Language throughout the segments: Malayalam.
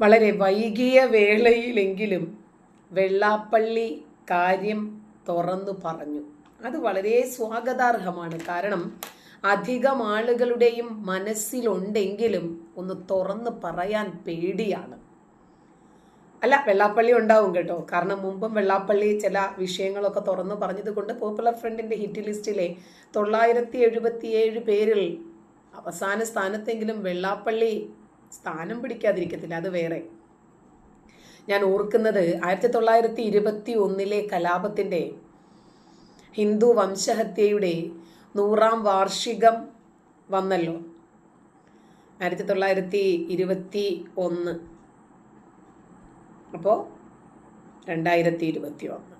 വളരെ വൈകിയ വേളയിലെങ്കിലും വെള്ളാപ്പള്ളി കാര്യം തുറന്നു പറഞ്ഞു. അത് വളരെ സ്വാഗതാർഹമാണ്. കാരണം അധികം ആളുകളുടെയും മനസ്സിലുണ്ടെങ്കിലും ഒന്ന് തുറന്ന് പറയാൻ പേടിയാണ്. അല്ല വെള്ളാപ്പള്ളി ഉണ്ടാവും കേട്ടോ. കാരണം മുമ്പും വെള്ളാപ്പള്ളി ചില വിഷയങ്ങളൊക്കെ തുറന്നു പറഞ്ഞത് കൊണ്ട് പോപ്പുലർ ഫ്രണ്ടിന്റെ ഹിറ്റ് ലിസ്റ്റിലെ തൊള്ളായിരത്തി എഴുപത്തിയേഴ് പേരിൽ അവസാന സ്ഥാനത്തെങ്കിലും വെള്ളാപ്പള്ളി സ്ഥാനം പിടിക്കാതിരിക്കത്തില്ല അത് വേറെ. ഞാൻ ഓർക്കുന്നത് ആയിരത്തി തൊള്ളായിരത്തി ഇരുപത്തി ഒന്നിലെ കലാപത്തിന്റെ ഹിന്ദു വംശഹത്യയുടെ നൂറാം വാർഷികം വന്നല്ലോ ആയിരത്തി തൊള്ളായിരത്തി ഇരുപത്തി ഒന്ന് അപ്പോൾ രണ്ടായിരത്തി ഇരുപത്തി ഒന്ന്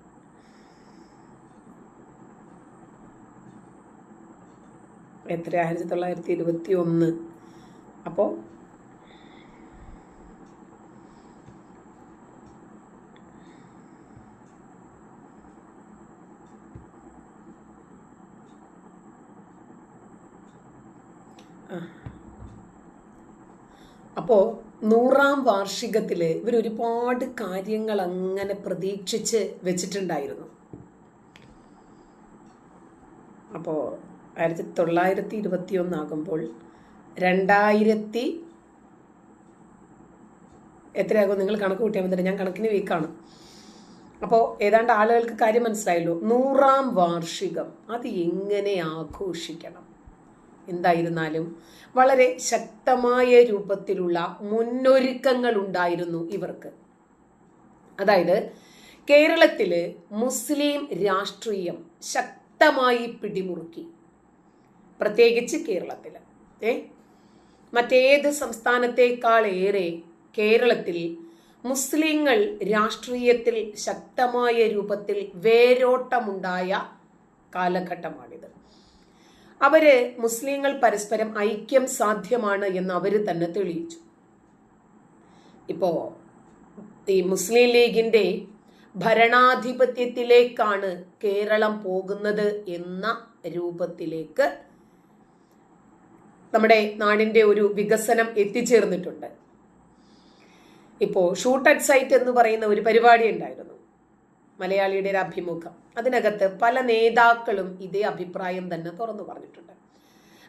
എത്ര ആയിരത്തി തൊള്ളായിരത്തി ഇരുപത്തി ഒന്ന് അപ്പോൾ അപ്പോൾ നൂറാം വാർഷികത്തിൽ ഇവർ ഒരുപാട് കാര്യങ്ങൾ അങ്ങനെ പ്രതീക്ഷിച്ച് വെച്ചിട്ടുണ്ടായിരുന്നു. അപ്പോൾ ആയിരത്തി തൊള്ളായിരത്തി ഇരുപത്തി ഒന്നാകുമ്പോൾ രണ്ടായിരത്തി എത്രയാകും? നിങ്ങൾ കണക്ക് കൂട്ടിയാൽ മതി ഞാൻ കണക്കിന് വീക്കാണ്. അപ്പോൾ ഏതാണ്ട് ആളുകൾക്ക് കാര്യം മനസ്സിലായല്ലോ നൂറാം വാർഷികം അത് എങ്ങനെ ആഘോഷിക്കണം? എന്തായിരുന്നാലും വളരെ ശക്തമായ രൂപത്തിലുള്ള മുന്നൊരുക്കങ്ങൾ ഉണ്ടായിരുന്നു ഇവർക്ക്. അതായത് കേരളത്തിൽ മുസ്ലിം രാഷ്ട്രീയം ശക്തമായി പിടിമുറുക്കി. പ്രത്യേകിച്ച് കേരളത്തിൽ ഏ? മറ്റേത് സംസ്ഥാനത്തേക്കാൾ ഏറെ കേരളത്തിൽ മുസ്ലിങ്ങൾ രാഷ്ട്രീയത്തിൽ ശക്തമായ രൂപത്തിൽ വേരോട്ടമുണ്ടായ കാലഘട്ടമാണിത്. അവർ മുസ്ലിങ്ങൾ പരസ്പരം ഐക്യം സാധ്യമാണ് എന്ന് അവർ തന്നെ തെളിയിച്ചു. ഇപ്പോ ഈ മുസ്ലിം ലീഗിന്റെ ഭരണാധിപത്യത്തിലേക്കാണ് കേരളം പോകുന്നത് എന്ന രൂപത്തിലേക്ക് നമ്മുടെ നാടിന്റെ ഒരു വികസനം എത്തിച്ചേർന്നിട്ടുണ്ട്. ഇപ്പോ ഷൂട്ട് അറ്റ് സൈറ്റ് എന്ന് പറയുന്ന ഒരു പരിപാടി ഉണ്ടായിരുന്നു. മലയാളിയുടെ ഒരു അഭിമുഖം. അതിനകത്ത് പല നേതാക്കളും ഇതേ അഭിപ്രായം തന്നെ തുറന്നു പറഞ്ഞിട്ടുണ്ട്.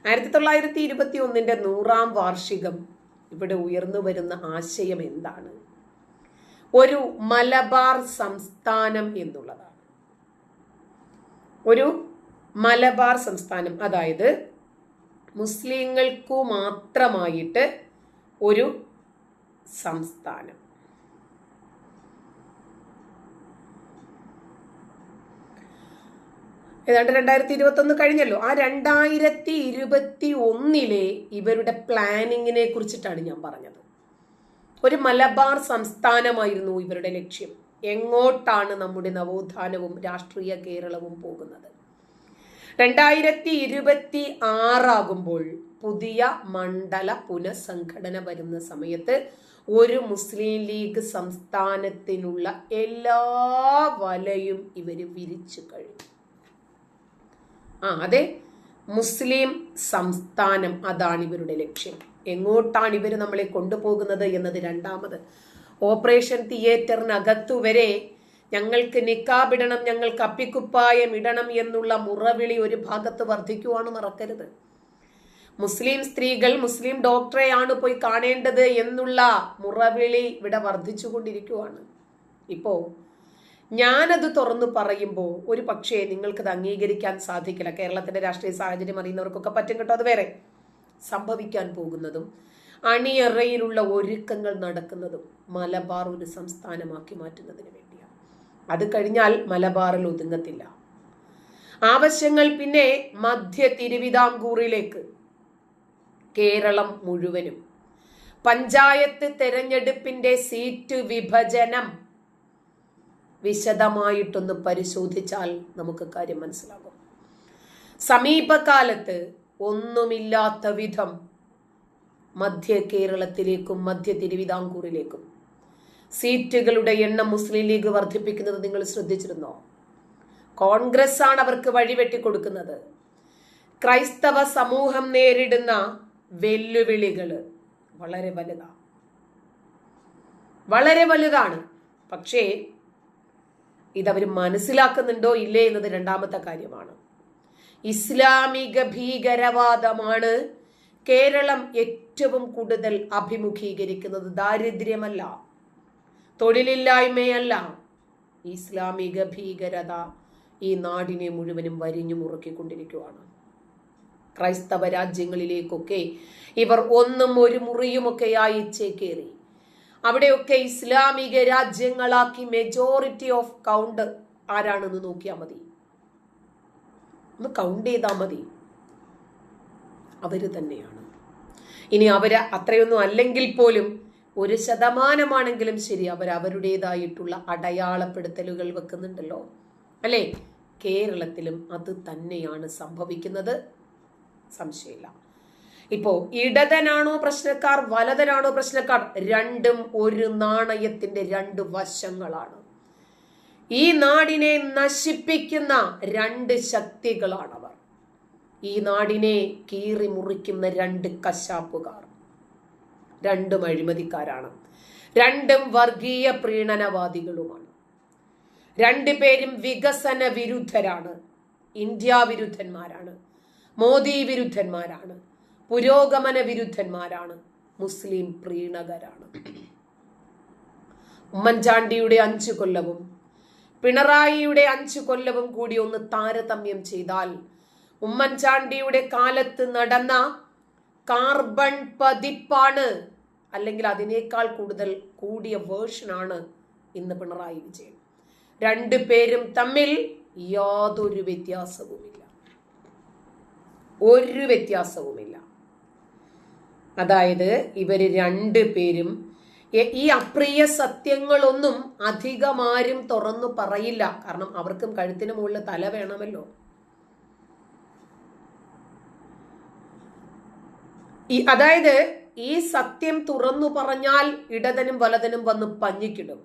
ആയിരത്തി തൊള്ളായിരത്തി ഇരുപത്തി ഒന്നിന്റെ നൂറാം വാർഷികം ഇവിടെ ഉയർന്നു വരുന്ന ആശയം എന്താണ്? ഒരു മലബാർ സംസ്ഥാനം എന്നുള്ളതാണ്. ഒരു മലബാർ സംസ്ഥാനം അതായത് മുസ്ലിങ്ങൾക്കു മാത്രമായിട്ട് ഒരു സംസ്ഥാനം. ഏതാണ്ട് രണ്ടായിരത്തി ഇരുപത്തൊന്ന് കഴിഞ്ഞല്ലോ. ആ രണ്ടായിരത്തി ഇരുപത്തി ഒന്നിലെ ഇവരുടെ പ്ലാനിങ്ങിനെ കുറിച്ചിട്ടാണ് ഞാൻ പറഞ്ഞത്. ഒരു മലബാർ സംസ്ഥാനമായിരുന്നു ഇവരുടെ ലക്ഷ്യം. എങ്ങോട്ടാണ് നമ്മുടെ നവോത്ഥാനവും രാഷ്ട്രീയ കേരളവും പോകുന്നത്? രണ്ടായിരത്തി ഇരുപത്തി ആറാകുമ്പോൾ പുതിയ മണ്ഡല പുനഃസംഘടന വരുന്ന സമയത്ത് ഒരു മുസ്ലിം ലീഗ് സംസ്ഥാനത്തിനുള്ള എല്ലാ വലയും ഇവർ വിരിച്ചു കഴിഞ്ഞു. ആ അതെ. മുസ്ലിം സംസ്ഥാനം അതാണ് ഇവരുടെ ലക്ഷ്യം. എങ്ങോട്ടാണ് ഇവർ നമ്മളെ കൊണ്ടുപോകുന്നത് എന്നത് രണ്ടാമത്. ഓപ്പറേഷൻ തിയേറ്ററിനകത്തു വരെ ഞങ്ങൾക്ക് നിക്കാബിടണം ഞങ്ങൾക്ക് അപ്പിക്കുപ്പായം ഇടണം എന്നുള്ള മുറവിളി ഒരു ഭാഗത്ത് വർദ്ധിക്കുവാണ് മറക്കരുത് മുസ്ലിം സ്ത്രീകൾ മുസ്ലിം ഡോക്ടറെയാണ് പോയി കാണേണ്ടത് എന്നുള്ള മുറവിളി ഇവിടെ വർദ്ധിച്ചുകൊണ്ടിരിക്കുവാണ്. ഇപ്പോ ഞാനത് തുറന്നു പറയുമ്പോൾ ഒരു പക്ഷേ നിങ്ങൾക്കത് അംഗീകരിക്കാൻ സാധിക്കില്ല. കേരളത്തിന്റെ രാഷ്ട്രീയ സാഹചര്യം അറിയുന്നവർക്കൊക്കെ പറ്റും കേട്ടോ അത് വേറെ. സംഭവിക്കാൻ പോകുന്നതും അണിയറയിലുള്ള ഒരുക്കങ്ങൾ നടക്കുന്നതും മലബാർ ഒരു സംസ്ഥാനമാക്കി മാറ്റുന്നതിന് വേണ്ടിയാണ്. അത് കഴിഞ്ഞാൽ മലബാറിൽ ഒതുങ്ങത്തില്ല. ആവശ്യങ്ങൾ പിന്നെ മധ്യ തിരുവിതാംകൂറിലേക്ക്. കേരളം മുഴുവനും. പഞ്ചായത്ത് തെരഞ്ഞെടുപ്പിന്റെ സീറ്റ് വിഭജനം. വിശദമായിട്ടൊന്ന് പരിശോധിച്ചാൽ നമുക്ക് കാര്യം മനസ്സിലാകും. സമീപകാലത്ത് ഒന്നുമില്ലാത്ത വിധം മധ്യ കേരളത്തിലേക്കും മധ്യ തിരുവിതാംകൂറിലേക്കും സീറ്റുകളുടെ എണ്ണം മുസ്ലിം ലീഗ് വർദ്ധിപ്പിക്കുന്നത് നിങ്ങൾ ശ്രദ്ധിച്ചിരുന്നോ? കോൺഗ്രസ് ആണ് അവർക്ക് വഴിവെട്ടി കൊടുക്കുന്നത് ക്രൈസ്തവ സമൂഹം നേരിടുന്ന വെല്ലുവിളികൾ വളരെ വലുതാണ് വളരെ വലുതാണ്. പക്ഷേ ഇതവർ മനസ്സിലാക്കുന്നുണ്ടോ ഇല്ലേ എന്നത് രണ്ടാമത്തെ കാര്യമാണ്. ഇസ്ലാമിക ഭീകരവാദമാണ് കേരളം ഏറ്റവും കൂടുതൽ അഭിമുഖീകരിക്കുന്നത്. ദാരിദ്ര്യമല്ല തൊഴിലില്ലായ്മയല്ല. ഇസ്ലാമിക ഭീകരത ഈ നാടിനെ മുഴുവനും വരിഞ്ഞു മുറുക്കിക്കൊണ്ടിരിക്കുകയാണ് ക്രൈസ്തവ രാജ്യങ്ങളിലേക്കൊക്കെ ഇവർ ഒന്നും ഒരു മുറിയുമൊക്കെയായി ചേക്കേറി അവിടെയൊക്കെ ഇസ്ലാമിക രാജ്യങ്ങളാക്കി മെജോറിറ്റി ഓഫ് കൗണ്ട് ആരാണെന്ന് നോക്കിയാൽ മതി. ഒന്ന് കൗണ്ട് ചെയ്താൽ മതി. അവർ തന്നെയാണ്. ഇനി അവർ അത്രയൊന്നും അല്ലെങ്കിൽ പോലും ഒരു ശതമാനമാണെങ്കിലും ശരി അവർ അവരുടേതായിട്ടുള്ള അടയാളപ്പെടുത്തലുകൾ വെക്കുന്നുണ്ടല്ലോ. അല്ലേ? കേരളത്തിലും അത് തന്നെയാണ് സംഭവിക്കുന്നത്. സംശയമില്ല. ഇപ്പോ ഇടതനാണോ പ്രശ്നക്കാർ വലതനാണോ പ്രശ്നക്കാർ? രണ്ടും ഒരു നാണയത്തിന്റെ രണ്ട് വശങ്ങളാണ്. ഈ നാടിനെ നശിപ്പിക്കുന്ന രണ്ട് ശക്തികളാണവർ. ഈ നാടിനെ കീറി മുറിക്കുന്ന രണ്ട് കശാപ്പുകാർ. രണ്ടും അഴിമതിക്കാരാണ്. രണ്ടും വർഗീയ പ്രീണനവാദികളുമാണ്. രണ്ടുപേരും വികസന വിരുദ്ധരാണ്. ഇന്ത്യ വിരുദ്ധന്മാരാണ്. മോദി വിരുദ്ധന്മാരാണ്. പുരോഗമന വിരുദ്ധന്മാരാണ് മുസ്ലിം പ്രീണകരാണ്. ഉമ്മൻചാണ്ടിയുടെ അഞ്ചു കൊല്ലവും പിണറായിയുടെ അഞ്ചു കൊല്ലവും കൂടി ഒന്ന് താരതമ്യം ചെയ്താൽ ഉമ്മൻചാണ്ടിയുടെ കാലത്ത് നടന്ന കാർബൺ പതിപ്പാണ്. അല്ലെങ്കിൽ അതിനേക്കാൾ കൂടുതൽ കൂടിയ വേർഷനാണ് ഇന്ന് പിണറായി വിജയൻ. രണ്ടു പേരും തമ്മിൽ യാതൊരു വ്യത്യാസവുമില്ല. ഒരു വ്യത്യാസവുമില്ല. അതായത് ഇവർ രണ്ട് പേരും ഈ അപ്രിയ സത്യങ്ങളൊന്നും അധികമാരും തുറന്നു പറയില്ല. കാരണം അവർക്കും കഴുത്തിന് മുകളിൽ തല വേണമല്ലോ. ഈ അതായത് ഈ സത്യം തുറന്നു പറഞ്ഞാൽ ഇടതനും വലതനും വന്ന് പഞ്ഞിക്കിടും.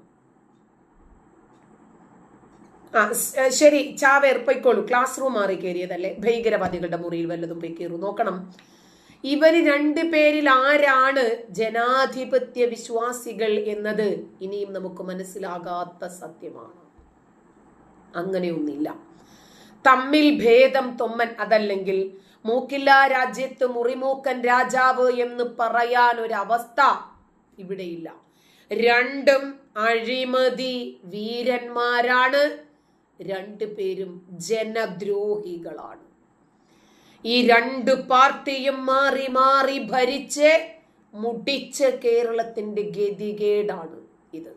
ആ ശരി ചാവേർ പൊയ്ക്കോളൂ. ക്ലാസ് റൂം മാറി കയറിയതല്ലേ? ഭീകരവാദികളുടെ മുറിയിൽ വല്ലതും പോയി കയറൂ. നോക്കണം. ഇവർ രണ്ടു പേരിൽ ആരാണ് ജനാധിപത്യ വിശ്വാസികൾ എന്നത് ഇനിയും നമുക്ക് മനസ്സിലാകാത്ത സത്യമാണ്. അങ്ങനെയൊന്നില്ല തമ്മിൽ ഭേദം തൊമ്മൻ അതല്ലെങ്കിൽ മൂക്കില്ല രാജ്യത്ത് മുറിമൂക്കൻ രാജാവ് എന്ന് പറയാൻ ഒരവസ്ഥ ഇവിടെയില്ല. രണ്ടും അഴിമതി വീരന്മാരാണ്. രണ്ടു പേരും ജനദ്രോഹികളാണ്. ഈ രണ്ട് പാർട്ടിയും മാറി മാറി ഭരിച്ച് മുടിച്ച കേരളത്തിന്റെ ഗതികേടാണ് ഇത്.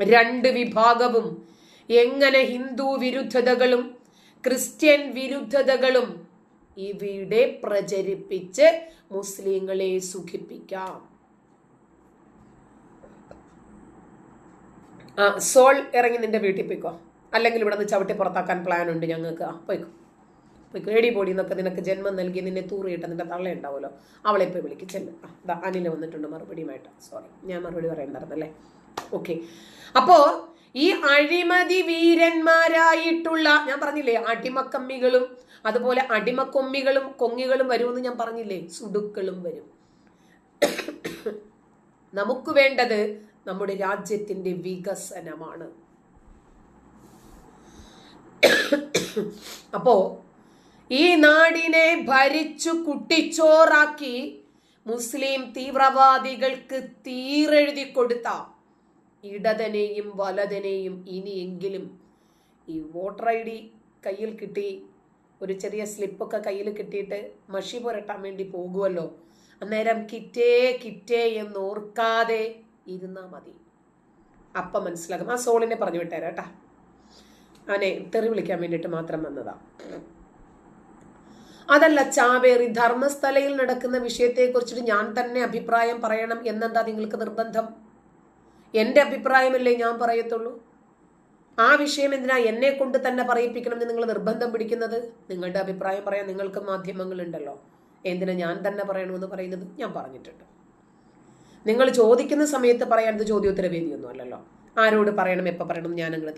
രണ്ട് വിഭാഗവും എങ്ങനെ ഹിന്ദു വിരുദ്ധതകളും ക്രിസ്ത്യൻ വിരുദ്ധതകളും ഇവിടെ പ്രചരിപ്പിച്ച് മുസ്ലിങ്ങളെ സുഖിപ്പിക്കാം. ആ സോൾ ഇറങ്ങി നിന്റെ വീട്ടിൽ പോയിക്കോ. അല്ലെങ്കിൽ ഇവിടെ നിന്ന് ചവിട്ടി പുറത്താക്കാൻ പ്ലാൻ ഉണ്ട് ഞങ്ങൾക്ക്. ആ പോയിക്കോ. പോയിക്കോ. എടി പൊടി എന്നൊക്കെ നിനക്ക് ജന്മം നൽകി നിന്നെ തൂറിയിട്ട് നിന്റെ തള്ള ഉണ്ടാവുമല്ലോ. അവളെ പോയി വിളിക്കും ചെല്ല്. ആ അനില വന്നിട്ടുണ്ട് മറുപടിയുമായിട്ട്. സോറി ഞാൻ മറുപടി പറയണ്ടായിരുന്നല്ലേ? ഓക്കെ അപ്പോ ഈ അഴിമതി വീരന്മാരായിട്ടുള്ള ഞാൻ പറഞ്ഞില്ലേ അടിമക്കമ്മികളും അതുപോലെ അടിമക്കൊമ്മികളും കൊങ്ങികളും വരുമെന്ന് ഞാൻ പറഞ്ഞില്ലേ? സുടുക്കളും വരും. നമുക്ക് വേണ്ടത് നമ്മുടെ രാജ്യത്തിന്റെ വികസനമാണ്. അപ്പോ ഈ നാടിനെ ഭരിച്ചു കുട്ടിച്ചോറാക്കി മുസ്ലിം തീവ്രവാദികൾക്ക് തീരെഴുതി കൊടുത്ത ഇടതനെയും വലതനെയും ഇനിയെങ്കിലും ഈ വോട്ടർ ഐ ഡി കയ്യിൽ കിട്ടി ഒരു ചെറിയ സ്ലിപ്പൊക്കെ കയ്യിൽ കിട്ടിയിട്ട് മഷി പുരട്ടാൻ വേണ്ടി പോകുമല്ലോ അന്നേരം കിറ്റേ കിറ്റേ എന്ന് ഓർക്കാതെ ഇരുന്നാ മതി. അപ്പം മനസ്സിലാകും. ആ സോളിനെ പറഞ്ഞു വിട്ടേരാട്ടാ അവനെ തെറി വിളിക്കാൻ വേണ്ടിയിട്ട് മാത്രം വന്നതാ. അതല്ല ചാവേറി ധർമ്മസ്ഥലയിൽ നടക്കുന്ന വിഷയത്തെ കുറിച്ചിട്ട് ഞാൻ തന്നെ അഭിപ്രായം പറയണം എന്നെന്താ നിങ്ങൾക്ക് നിർബന്ധം? എന്റെ അഭിപ്രായമല്ലേ ഞാൻ പറയത്തുള്ളൂ? ആ വിഷയം എന്തിനാ എന്നെ കൊണ്ട് തന്നെ പറയിപ്പിക്കണം എന്ന് നിങ്ങൾ നിർബന്ധം പിടിക്കുന്നത്? നിങ്ങളുടെ അഭിപ്രായം പറയാൻ നിങ്ങൾക്ക് മാധ്യമങ്ങളുണ്ടല്ലോ. എന്തിനാ ഞാൻ തന്നെ പറയണമെന്ന് പറയുന്നത് ഞാൻ പറഞ്ഞിട്ടുണ്ട്. നിങ്ങൾ ചോദിക്കുന്ന സമയത്ത് പറയാൻ ഇത് ചോദ്യോത്തര വേദിയൊന്നും അല്ലല്ലോ ആരോട് പറയണം എപ്പോൾ പറയണം ഞാൻ അങ്ങനെ